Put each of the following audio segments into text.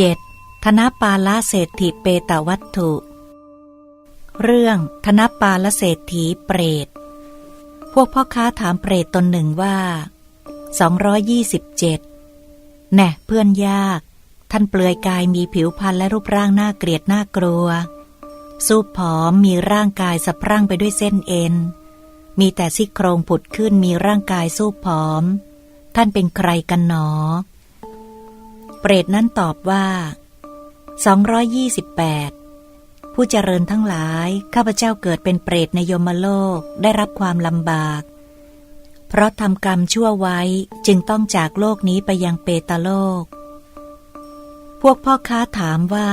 7. ธนปาลเศรษฐิเปตวัตถุ เรื่องธนปาลเศรษฐีเปรต พวกพ่อค้าถามเปรตตนหนึ่งว่า 227 แน่เพื่อนยาก ท่านเปลือยกายมีผิวพรรณและรูปร่างน่าเกลียดน่ากลัว สูบผอมมีร่างกายสะพรั่งไปด้วยเส้นเอ็น มีแต่ซี่โครงผุดขึ้นมีร่างกายสูบผอม ท่านเป็นใครกันหนอ เปรตนั้นตอบว่า 228 ผู้เจริญทั้งหลาย ข้าพเจ้าเกิดเป็นเปรตในยมโลกได้รับความลำบาก เพราะทำกรรมชั่วไว้จึงต้องจากโลกนี้ไปยังเปตโลก พวกพ่อค้าถามว่า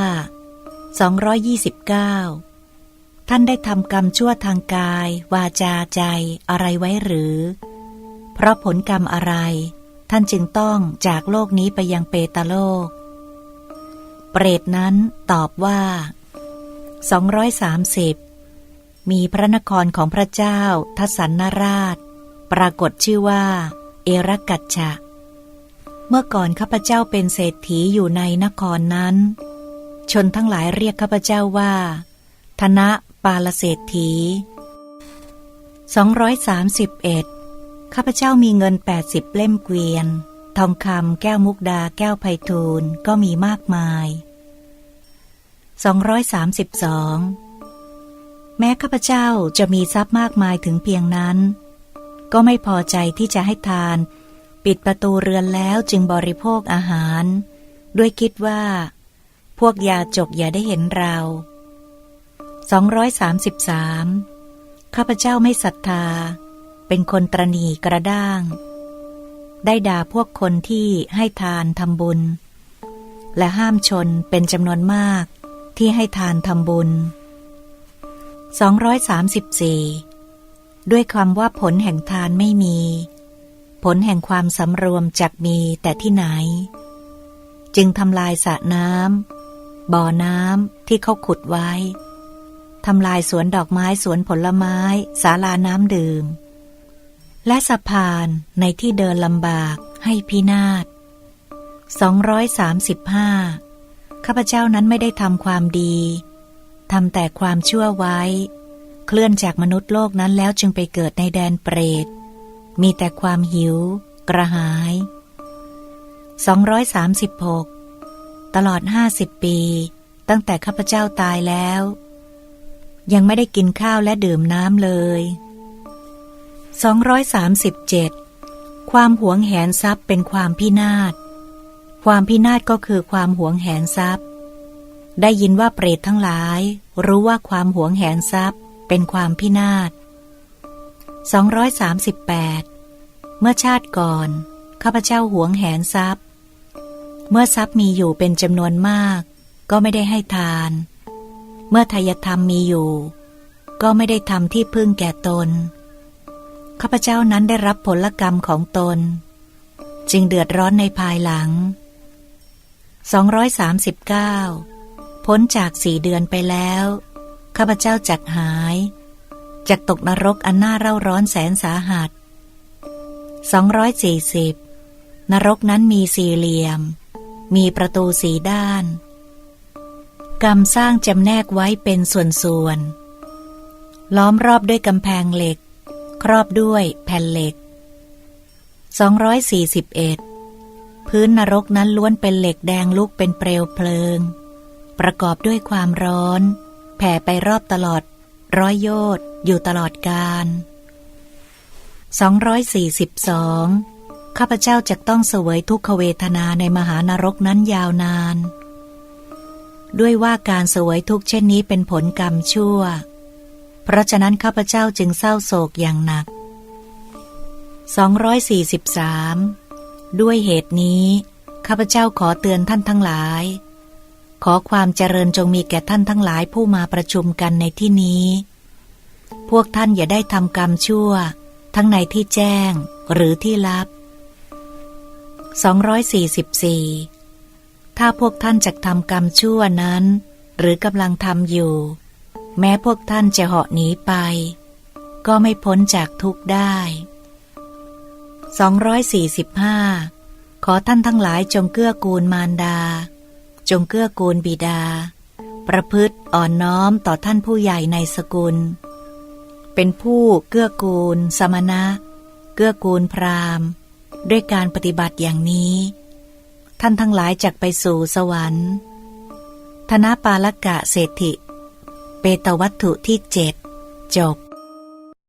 229 ท่านได้ทำกรรมชั่วทางกาย วาจาใจอะไรไว้หรือ เพราะผลกรรมอะไร ท่านจึงต้องจากโลกนี้ไปยังเปตโลก เปรตนั้นตอบว่า 230 มีพระนครของพระเจ้าทัสันนราช ปรากฏชื่อว่า เอรกัจฉะ เมื่อก่อนข้าพเจ้าเป็นเศรษฐีอยู่ในนครนั้น ชนทั้งหลายเรียกข้าพเจ้าว่า ธนะปาลเศรษฐี231 ข้าพเจ้ามีเงิน 80 เล่มเกวียน ทองคำแก้วมุกดาแก้วไพทูลก็มีมากมาย 232 แม้ข้าพเจ้าจะมีทรัพย์มากมายถึงเพียงนั้น ก็ไม่พอใจที่จะให้ทาน ปิดประตูเรือนแล้วจึงบริโภคอาหาร ด้วยคิดว่า พวกยาจกอย่าได้เห็นเรา 233 ข้าพเจ้าไม่ศรัทธา เป็นคนตรณีกระด้าง ได้ด่าพวกคนที่ให้ทานทำบุญ และห้ามชนเป็นจำนวนมากที่ให้ทานทำบุญ 234 ด้วยคำว่าผลแห่งทานไม่มี ผลแห่งความสำรวมจักมีแต่ที่ไหน จึงทำลายสระน้ำบ่อน้ำที่เขาขุดไว้ทำลายสวนดอกไม้สวนผลไม้ศาลาน้ำดื่ม และสะพานในที่เดินลำบากให้พินาศ 235 ข้าพเจ้านั้นไม่ได้ทำความดีทำแต่ความชั่วไว้ เคลื่อนจากมนุษย์โลกนั้นแล้วจึงไปเกิดในแดนเปรต มีแต่ความหิว กระหาย 236 ตลอดห้าสิบปี ตั้งแต่ข้าพเจ้าตายแล้ว ยังไม่ได้กินข้าวและดื่มน้ำเลย 237 ความหวงแหนทรัพย์เป็นความพินาศ ความพินาศก็คือความหวงแหนทรัพย์ ได้ยินว่าเปรตทั้งหลาย รู้ว่าความหวงแหนทรัพย์เป็นความพินาศ 238 เมื่อชาติก่อน ข้าพเจ้าหวงแหนทรัพย์ เมื่อทรัพย์มีอยู่เป็นจำนวนมาก ก็ไม่ได้ให้ทาน เมื่อทายธรรมมีอยู่ ก็ไม่ได้ทำที่พึ่งแก่ตน ข้าพเจ้านั้นได้รับผลกรรมของตน จึงเดือดร้อนในภายหลัง 239 พ้นจากสี่เดือนไปแล้ว ข้าพเจ้าจักหายจากตกนรกอันน่าเร่าร้อนแสนสาหัส 240 นรกนั้นมีสี่เหลี่ยม มีประตูสีด้าน กรรมสร้างจำแนกไว้เป็นส่วนๆ ล้อมรอบด้วยกำแพงเหล็ก ครอบด้วยแผ่นเหล็ก 241 พื้นนรกนั้นล้วนเป็นเหล็กแดงลุกเป็นเปลวเพลิง ประกอบด้วยความร้อน แผ่ไปรอบตลอด ร้อยโยชน์อยู่ตลอดกาล242 ข้าพเจ้าจะต้องเสวยทุกขเวทนาในมหานรกนั้นยาวนาน ด้วยว่าการเสวยทุกเช่นนี้เป็นผลกรรมชั่ว เพราะฉะนั้นข้าพเจ้าจึงเศร้าโศกอย่างหนัก 243 ด้วยเหตุนี้ ข้าพเจ้าขอเตือนท่านทั้งหลาย ขอความเจริญจงมีแก่ท่านทั้งหลายผู้มาประชุมกันในที่นี้ พวกท่านอย่าได้ทำกรรมชั่ว ทั้งในที่แจ้งหรือที่ลับ 244 ถ้าพวกท่านจะทำกรรมชั่วนั้น หรือกำลังทำอยู่ แม้พวกท่านจะเหาะหนีไป ก็ไม่พ้นจากทุกข์ได้ 245 ขอท่านทั้งหลายจงเกื้อกูลมารดา จงเกื้อกูลบิดา ประพฤติอ่อนน้อมต่อท่านผู้ใหญ่ในสกุล เป็นผู้เกื้อกูล สมณะ เกื้อกูลพราหมณ์ ด้วยการปฏิบัติอย่างนี้ ท่านทั้งหลายจักไปสู่สวรรค์ธนปาลกะเศรษฐิ เปตวัตถุที่เจ็ดจบ